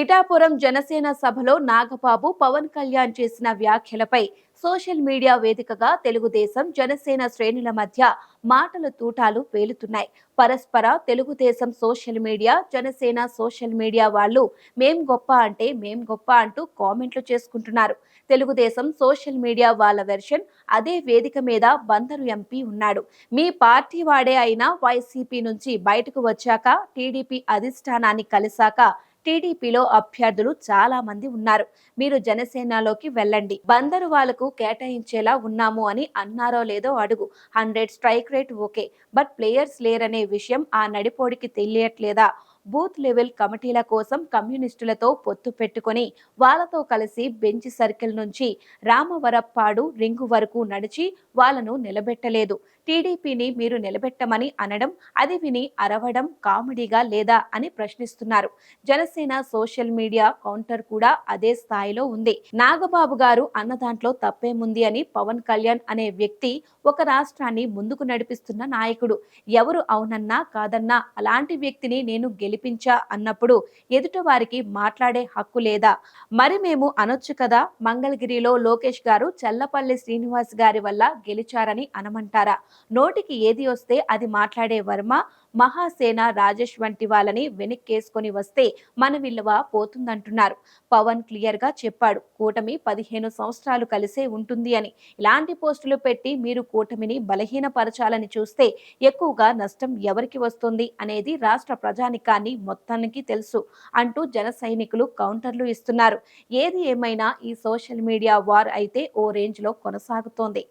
పిఠాపురం జనసేన సభలో నాగబాబు పవన్ కళ్యాణ్ చేసిన వ్యాఖ్యలపై సోషల్ మీడియా వేదికగా తెలుగుదేశం జనసేన శ్రేణుల మధ్య మాటల తూటాలు పేలుతున్నాయి. పరస్పర Telugu Desam social media Janasena social media వాళ్ళు మేం గొప్ప అంటే మేం గొప్ప అంటూ కామెంట్లు చేసుకుంటున్నారు. తెలుగుదేశం సోషల్ మీడియా వాళ్ళ వెర్షన్ అదే వేదిక మీద బందరు ఎంపీ ఉన్నాడు. మీ పార్టీ వాడే అయినా వైసీపీ నుంచి బయటకు వచ్చాక టీడీపీ అధిష్టానాన్ని కలిశాక టీడీపీలో అభ్యర్థులు చాలా మంది ఉన్నారు. మీరు జనసేనలోకి వెళ్ళండి. బందరు వాళ్ళకు కేటాయించేలా ఉన్నాము అని అన్నారో లేదో అడుగు. Hundred strike rate okay. But players లేరనే విషయం ఆ నడిపోడికి తెలియట్లేదా? బూత్ లెవెల్ కమిటీల కోసం కమ్యూనిస్టులతో పొత్తు పెట్టుకొని వాళ్ళతో కలిసి బెంచ్ సర్కిల్ నుంచి రామవరప్పాడు రింగు వరకు నడిచి వాళ్ళను నిలబెట్టలేదు. టీడీపీని మీరు నిలబెట్టమని అనడం అది విని అరవడం కామెడీగా లేదా అని ప్రశ్నిస్తున్నారు. జనసేన సోషల్ మీడియా కౌంటర్ కూడా అదే స్థాయిలో ఉంది. నాగబాబు గారు అన్న దాంట్లో తప్పేముంది అని పవన్ కళ్యాణ్ అనే వ్యక్తి ఒక రాష్ట్రాన్ని ముందుకు నడిపిస్తున్న నాయకుడు. ఎవరు అవునన్నా కాదన్నా అలాంటి వ్యక్తిని నేను వినిపించా అన్నప్పుడు ఎదుటి వారికి మాట్లాడే హక్కు లేదా? మరి మేము అనొచ్చు కదా మంగళగిరిలో లోకేష్ గారు చల్లపల్లి శ్రీనివాస్ గారి వల్ల గెలిచారని అనమంటారా? నోటికి ఏది వస్తే అది మాట్లాడే వర్మ మహాసేన రాజేష్ వంటి వాళ్ళని వెనక్కేసుకొని వస్తే మన విలువ పోతుందంటున్నారు. పవన్ క్లియర్గా చెప్పాడు కూటమి పదిహేను సంవత్సరాలు కలిసే ఉంటుంది అని. ఇలాంటి పోస్టులు పెట్టి మీరు కూటమిని బలహీనపరచాలని చూస్తే ఎక్కువగా నష్టం ఎవరికి వస్తుంది అనేది రాష్ట్ర ప్రజానికాన్ని మొత్తానికి తెలుసు అంటూ జన సైనికులు కౌంటర్లు ఇస్తున్నారు. ఏది ఏమైనా ఈ సోషల్ మీడియా వార్ అయితే ఓ రేంజ్లో కొనసాగుతోంది.